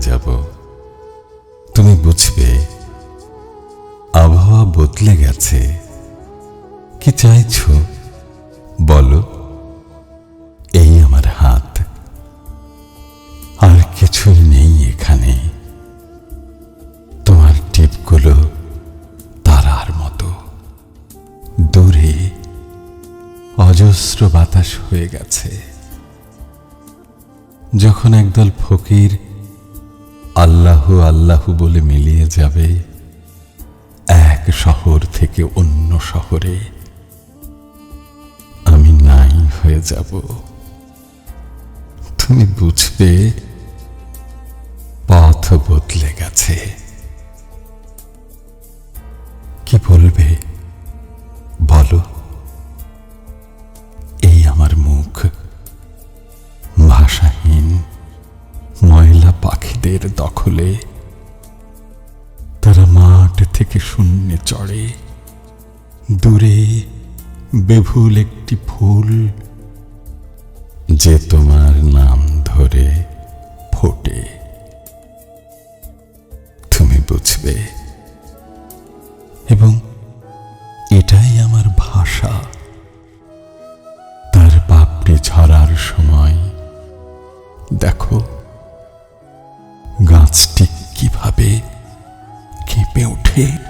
যাব। তুমি বুঝবে, আবহাওয়া বদলে গেছে। কি চাইছো? বলো। এই আমার হাত। আর কিছুই নেই এখানে। তোমার টিপগুলো তারার মতো। দূরে অজস্র বাতাস হয়ে গেছে। যখন একদল ফকির আল্লাহ আল্লাহ বলে মিলিয়ে যাবে এক শহর থেকে অন্য শহরে। আমি নাই হয়ে যাব। তুমি বুঝবে, পথ বদলে গেছে। পাখিদের দখলে, তারা মাঠ থেকে শূন্যে চড়ে। দূরে বেভুল একটি ফুল যে তোমার নাম ধরে ফোটে। তুমি বুঝবে। এবং এটাই আমার ভাষা। তার পাপড়ি ঝরার সময় দেখো। গাছটি কীভাবে কেঁপে ওঠে?